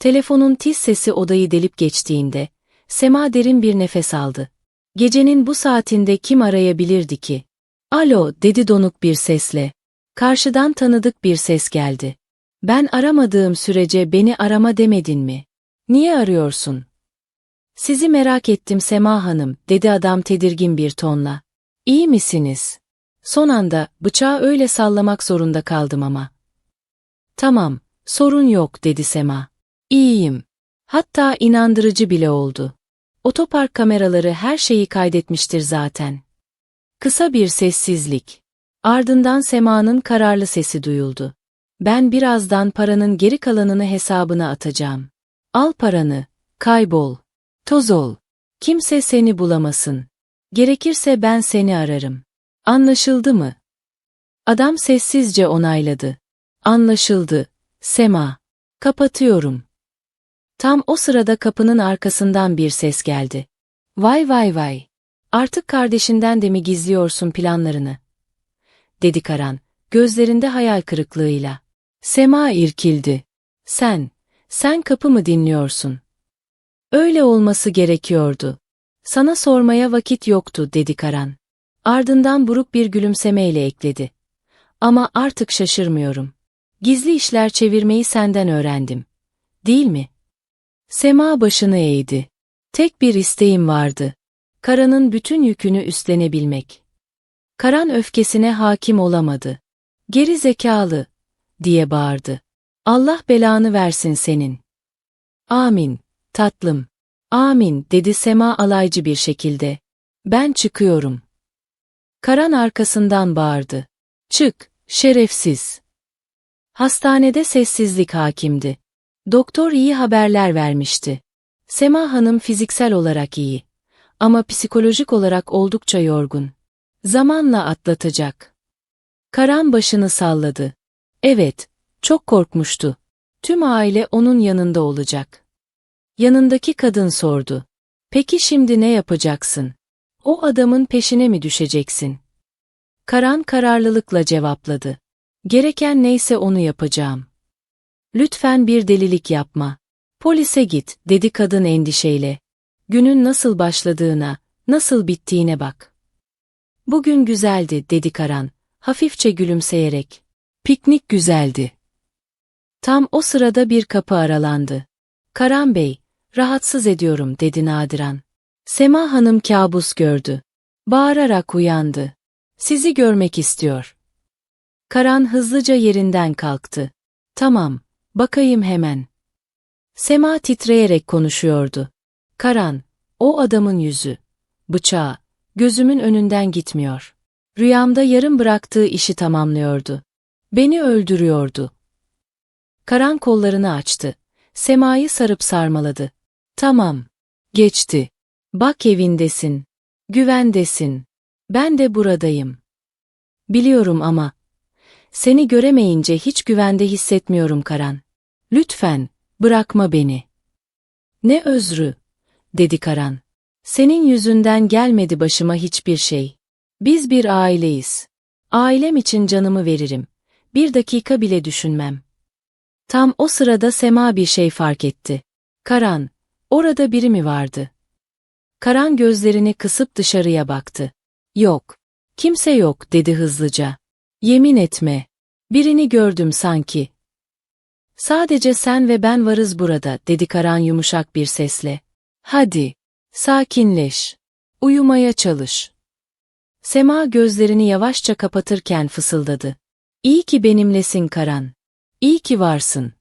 Telefonun tiz sesi odayı delip geçtiğinde, Sema derin bir nefes aldı. Gecenin bu saatinde kim arayabilirdi ki? Alo, dedi donuk bir sesle. Karşıdan tanıdık bir ses geldi. Ben aramadığım sürece beni arama demedin mi? Niye arıyorsun? Sizi merak ettim Sema Hanım, dedi adam tedirgin bir tonla. İyi misiniz? Son anda, bıçağı öyle sallamak zorunda kaldım ama. Tamam, sorun yok, dedi Sema. İyiyim. Hatta inandırıcı bile oldu. Otopark kameraları her şeyi kaydetmiştir zaten. Kısa bir sessizlik. Ardından Sema'nın kararlı sesi duyuldu. Ben birazdan paranın geri kalanını hesabına atacağım. Al paranı, kaybol, toz ol. Kimse seni bulamasın. Gerekirse ben seni ararım. Anlaşıldı mı? Adam sessizce onayladı. Anlaşıldı. Sema. Kapatıyorum. Tam o sırada kapının arkasından bir ses geldi. Vay vay vay. Artık kardeşinden de mi gizliyorsun planlarını? Dedi Karan, gözlerinde hayal kırıklığıyla. Sema irkildi. Sen, sen kapı mı dinliyorsun? Öyle olması gerekiyordu. Sana sormaya vakit yoktu, dedi Karan. Ardından buruk bir gülümsemeyle ekledi. Ama artık şaşırmıyorum. Gizli işler çevirmeyi senden öğrendim. Değil mi? Sema başını eğdi. Tek bir isteğim vardı. Karan'ın bütün yükünü üstlenebilmek. Karan öfkesine hakim olamadı. Geri zekalı, diye bağırdı. Allah belanı versin senin. Amin, tatlım. Amin, dedi Sema alaycı bir şekilde. Ben çıkıyorum. Karan arkasından bağırdı. Çık, şerefsiz. Hastanede sessizlik hakimdi. Doktor iyi haberler vermişti. Sema Hanım fiziksel olarak iyi. Ama psikolojik olarak oldukça yorgun. Zamanla atlatacak. Karan başını salladı. Evet, çok korkmuştu. Tüm aile onun yanında olacak. Yanındaki kadın sordu. Peki şimdi ne yapacaksın? O adamın peşine mi düşeceksin? Karan kararlılıkla cevapladı. Gereken neyse onu yapacağım. Lütfen bir delilik yapma. Polise git, dedi kadın endişeyle. Günün nasıl başladığına, nasıl bittiğine bak. Bugün güzeldi, dedi Karan, hafifçe gülümseyerek. Piknik güzeldi. Tam o sırada bir kapı aralandı. Karan Bey, rahatsız ediyorum, dedi Nadiran. Sema Hanım kabus gördü. Bağırarak uyandı. Sizi görmek istiyor. Karan hızlıca yerinden kalktı. Tamam, bakayım hemen. Sema titreyerek konuşuyordu. Karan, o adamın yüzü, bıçağı, gözümün önünden gitmiyor. Rüyamda yarım bıraktığı işi tamamlıyordu. Beni öldürüyordu. Karan kollarını açtı. Sema'yı sarıp sarmaladı. Tamam. Geçti. Bak evindesin. Güvendesin. Ben de buradayım. Biliyorum ama. Seni göremeyince hiç güvende hissetmiyorum Karan. Lütfen, bırakma beni. Ne özrü, dedi Karan. Senin yüzünden gelmedi başıma hiçbir şey. Biz bir aileyiz. Ailem için canımı veririm. Bir dakika bile düşünmem. Tam o sırada Sema bir şey fark etti. Karan, orada biri mi vardı? Karan gözlerini kısıp dışarıya baktı. Yok. Kimse yok, dedi hızlıca. Yemin etme. Birini gördüm sanki. Sadece sen ve ben varız burada, dedi Karan yumuşak bir sesle. Hadi, sakinleş. Uyumaya çalış. Sema gözlerini yavaşça kapatırken fısıldadı. İyi ki benimlesin Karan. İyi ki varsın.